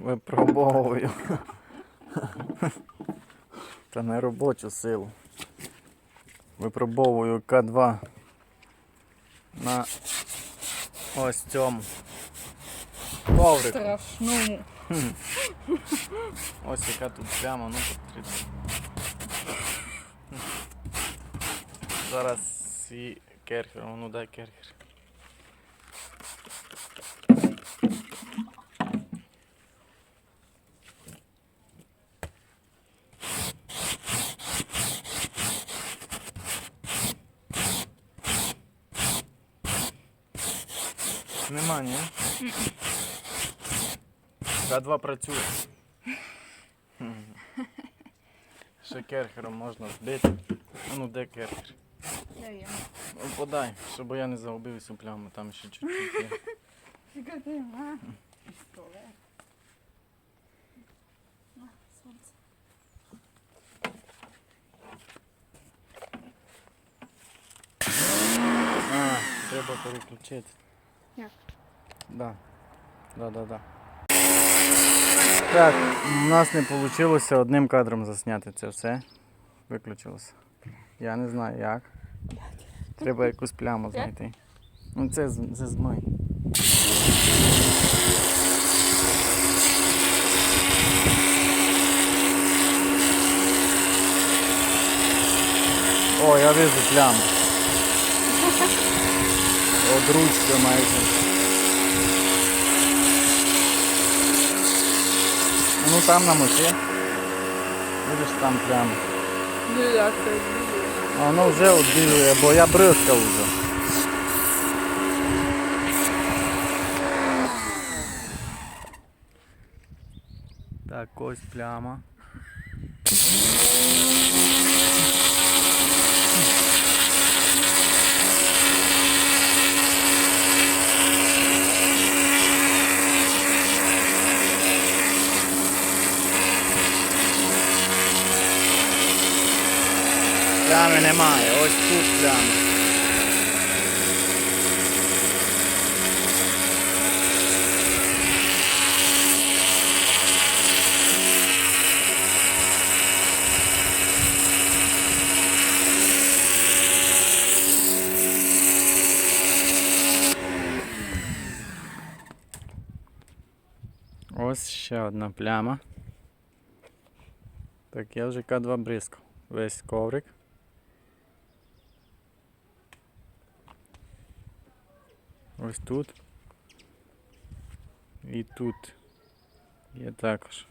випробовую. Та не робочу силу. Випробовую К2 на ось цьому. Коврику. Страшному. Ось яка тут пляма, ну потрібно. Зараз свій керхер, ну дай керхер. Нема, ні? К2 працює. Ще керхером можна збити. А Ну де керхер? Я ем. Ну, подай, щоб я не загубив цю пляму, там ще чуть-чуть є. А, треба переключити. Як? Да. Да, да, да. Так, у нас не вийшло одним кадром засняти це все. Виключилося. Я не знаю як. Треба якусь пляму знайти. Ну це, це змий. О, я вижу пляму. От ручка майже. Ну там на мосі. Видиш там прямо. Ну як це? А Воно вже обділює, бо я бризкав вже. Так, ось пляма. Немає, ось тут пляма. Ось ще одна пляма. Так, я вже К2 бризкав. Весь коврик. Ось тут. І тут. Є також.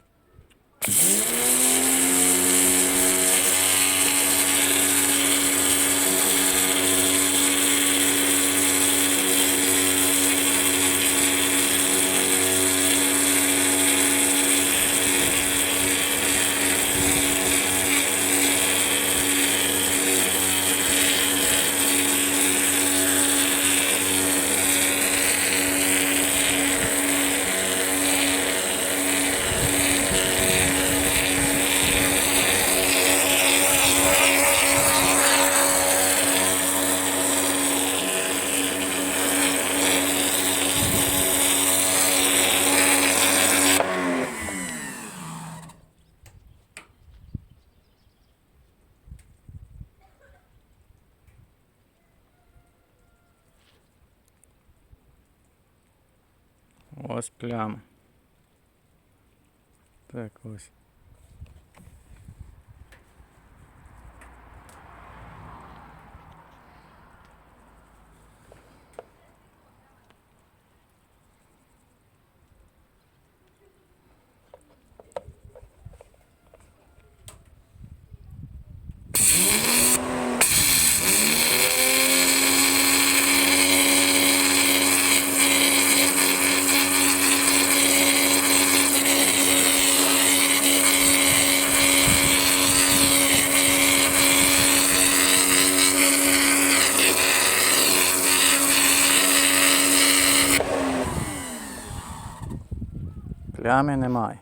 Ось пляма. Так, ось. Ями немає.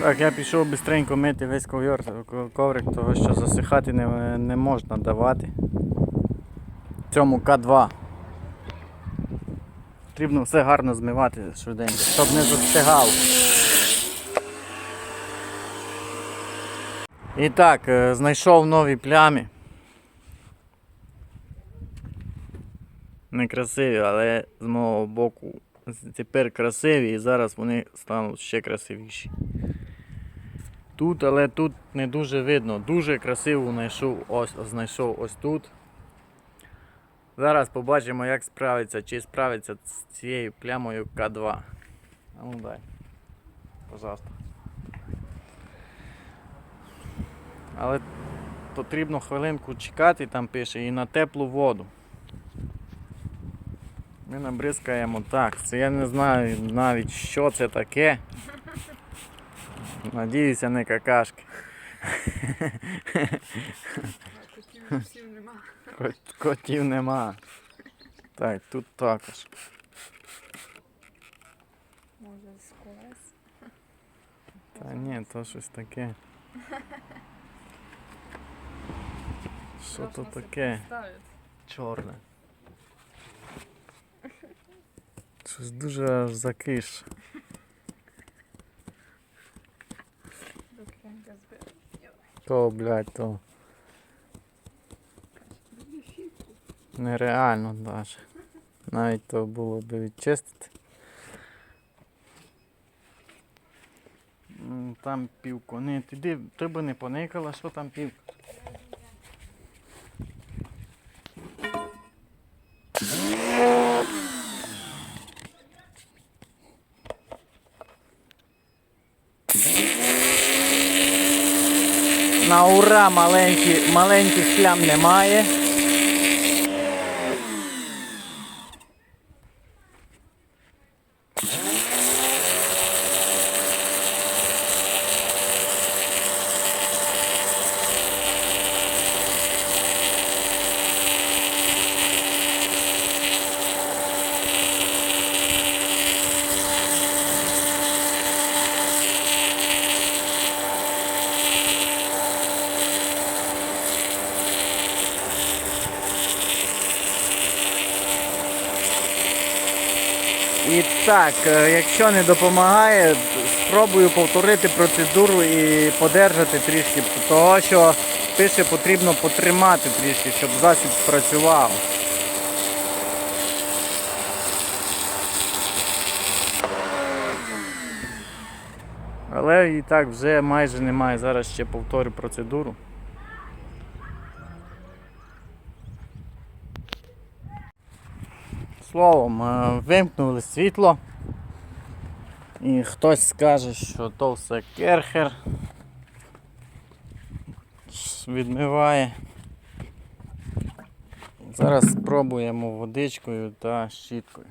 Так, я пішов швидко мити весь ковер, коврик, тому що засихати не, не можна давати. Цьому К2. Потрібно все гарно змивати швиденько, щоб не застигав. І так, е, знайшов нові плями. Некрасиві, але з мого боку тепер красиві і зараз вони стануть ще красивіші. Тут, але тут не дуже видно. Дуже красиво знайшов ось, знайшов ось тут. Зараз побачимо, як справиться, чи справиться з цією плямою К2. А ну дай. Пожалуйста. Але потрібно хвилинку чекати, там пише, і на теплу воду. Ми набризкаємо так. Це я не знаю навіть що це таке. Надіюся, не какашки. Котів нема. Так, тут також. Може з колес. Та ні, то щось таке. Що то таке? Чорне. Щось дуже аж закиш. То, блядь, то нереально навіть. Навіть то було би відчистити. Там півко. Ні, ти, ти би не поникала, що там півка. На ура маленькі, маленьких плям немає. І так, е, якщо не допомагає, спробую повторити процедуру і подержати трішки, того що пише потрібно потримати трішки, щоб засіб спрацював. Але і так вже майже немає. Зараз ще повторю процедуру. Словом, е, вимкнули світло. І хтось скаже, що то все керхер відмиває. Зараз спробуємо водичкою та щіткою.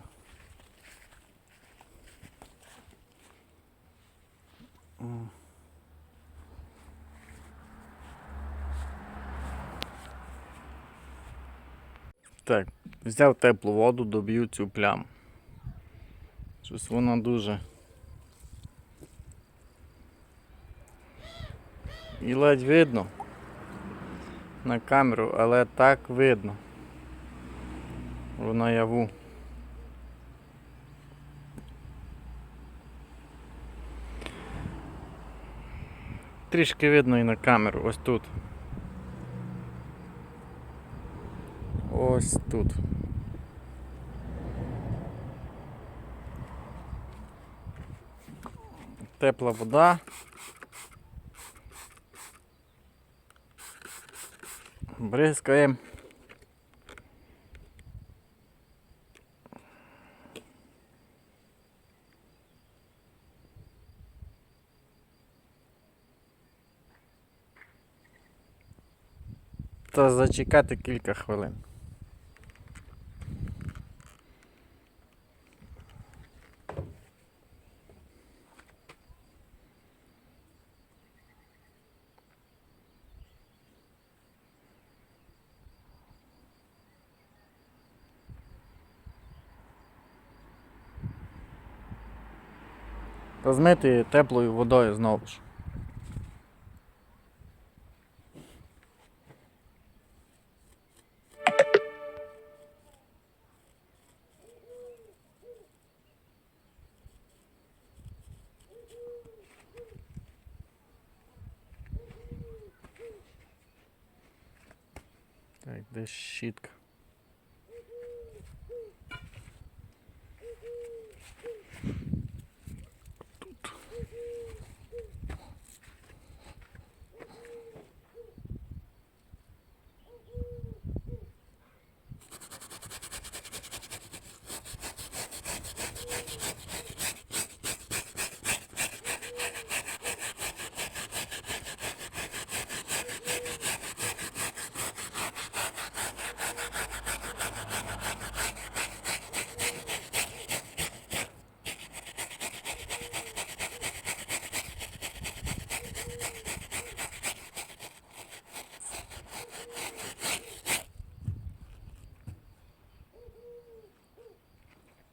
Так, взяв теплу воду, доб'ю цю пляму. Щось вона дуже. І ледь видно на камеру, але так видно. Вона яву. Трішки видно і на камеру, ось тут. Ось тут. Тепла вода. Бризкаємо. Та зачекати кілька хвилин. Розмити теплою водою знову ж. Так, де щітка?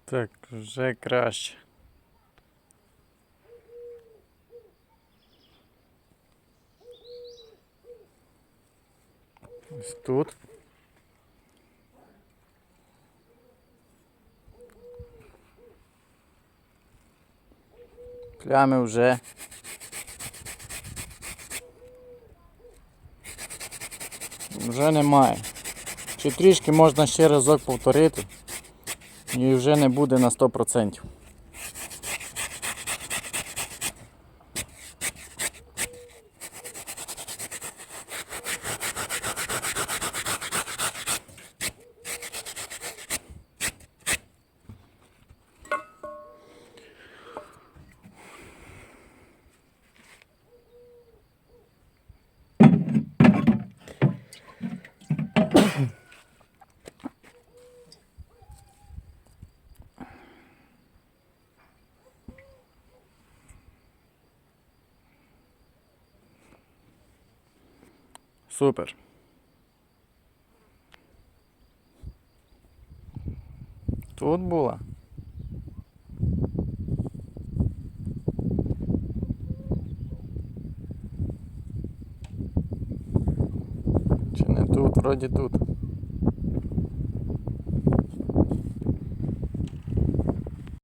Так, вже краще. Ось тут. Плями вже. Вже немає. Чи трішки можна ще разок повторити. І вже не буде на 100%. Супер. Тут була. Чи не тут? Вроді тут.